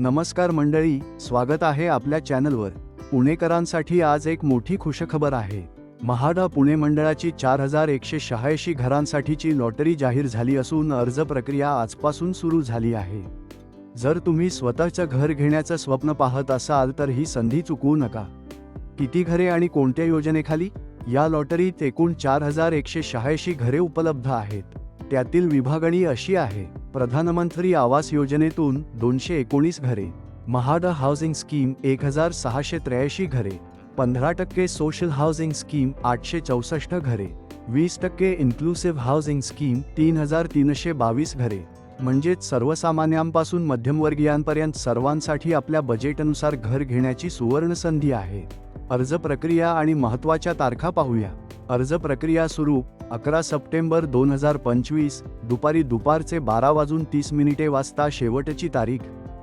नमस्कार मंडळी स्वागत आहे आपल्या चॅनलवर. पुणेकरांसाठी आज एक मोठी खुशखबर आहे. महाडा पुणे मंडळाची चार हजार एकशे शहाऐंशी घरांसाठीची लॉटरी जाहीर झाली असून अर्ज प्रक्रिया आजपासून सुरू झाली आहे. जर तुम्ही स्वतःचं घर घेण्याचं स्वप्न पाहत असाल तर ही संधी चुकवू नका. किती घरे आणि कोणत्या योजनेखाली? या लॉटरीत एकूण चार हजार एकशे शहाऐंशी घरे उपलब्ध आहेत. त्यातील विभागणी अशी आहे. प्रधानमंत्री आवास योजनेतून दोनशे एकोणीस घरे महाडा हाऊसिंग स्कीम एक हजार सहाशे त्र्याऐंशी घरे पंधरा टक्के सोशल हाऊसिंग स्कीम आठशे चौसष्ट घरे वीस टक्के इन्क्लुसिव्ह हाऊसिंग स्कीम तीन हजार तीनशे बावीस घरे. म्हणजेच सर्वसामान्यांपासून मध्यमवर्गीयांपर्यंत सर्वांसाठी आपल्या बजेटनुसार घर घेण्याची सुवर्ण संधी आहे. अर्ज प्रक्रिया आणि महत्त्वाच्या तारखा पाहूया. अर्ज प्रक्रिया सुरू अकरा सप्टेंबर दोन हजार पंचवीस दुपारी दुपारचे बारा वाजून तीस मिनिटे वाजता शेवटची तारीख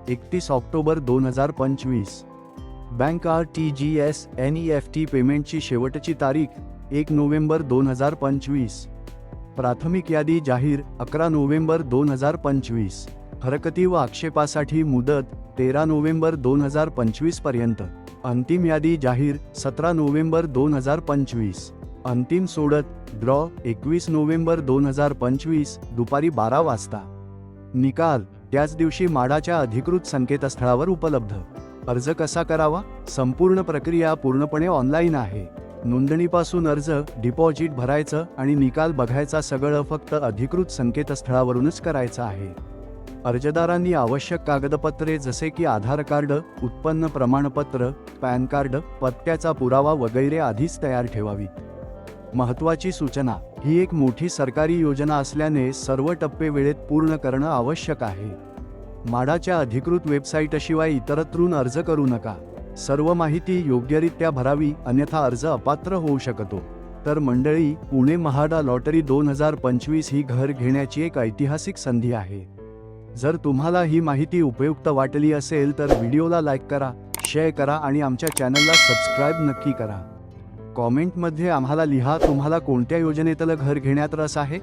एकतीस ऑक्टोबर दोन हजार पंचवीस. Bank R T G S N E F T पेमेंटची शेवटची तारीख एक नोव्हेंबर दोन हजार पंचवीस. प्राथमिक यादी जाहीर अकरा नोव्हेंबर दोन हजार पंचवीस. हरकती व आक्षेपासाठी मुदत तेरा नोव्हेंबर दोन हजार पंचवीसपर्यंत अंतिम यादी जाहीर सतरा नोव्हेंबर दोन हजार पंचवीस. अंतिम सोडत ड्रॉ एकवीस नोव्हेंबर दोन हजार पंचवीस दुपारी बारा वाजता. निकाल त्याच दिवशी माडाच्या अधिकृत संकेतस्थळावर उपलब्ध. अर्ज कसा करावा? संपूर्ण प्रक्रिया पूर्णपणे ऑनलाईन आहे. नोंदणीपासून अर्ज डिपॉझिट भरायचं आणि निकाल बघायचा सगळं फक्त अधिकृत संकेतस्थळावरूनच करायचं आहे. अर्जदारांनी आवश्यक कागदपत्रे जसे की आधार कार्ड उत्पन्न प्रमाणपत्र पॅन कार्ड पत्त्याचा पुरावा वगैरे आधीच तयार ठेवावीत महत्त्वाची सूचना ही एक मोठी सरकारी योजना असल्याने सर्व टप्पे वेळेत पूर्ण करणं आवश्यक आहे. माडाच्या अधिकृत वेबसाईटशिवाय इतरत्रून अर्ज करू नका. सर्व माहिती योग्यरित्या भरावी अन्यथा अर्ज अपात्र होऊ शकतो. तर मंडळी पुणे महाडा लॉटरी दोन हजार पंचवीस ही घर घेण्याची एक ऐतिहासिक संधी आहे. जर तुम्हाला ही माहिती उपयुक्त वाटली असेल तर व्हिडिओला लाईक करा शेअर करा आणि आमच्या चॅनलला सबस्क्राईब नक्की करा. कॉमेंटमध्ये आम्हाला लिहा तुम्हाला कोणत्या योजनेतलं घर घेण्यात रस आहे?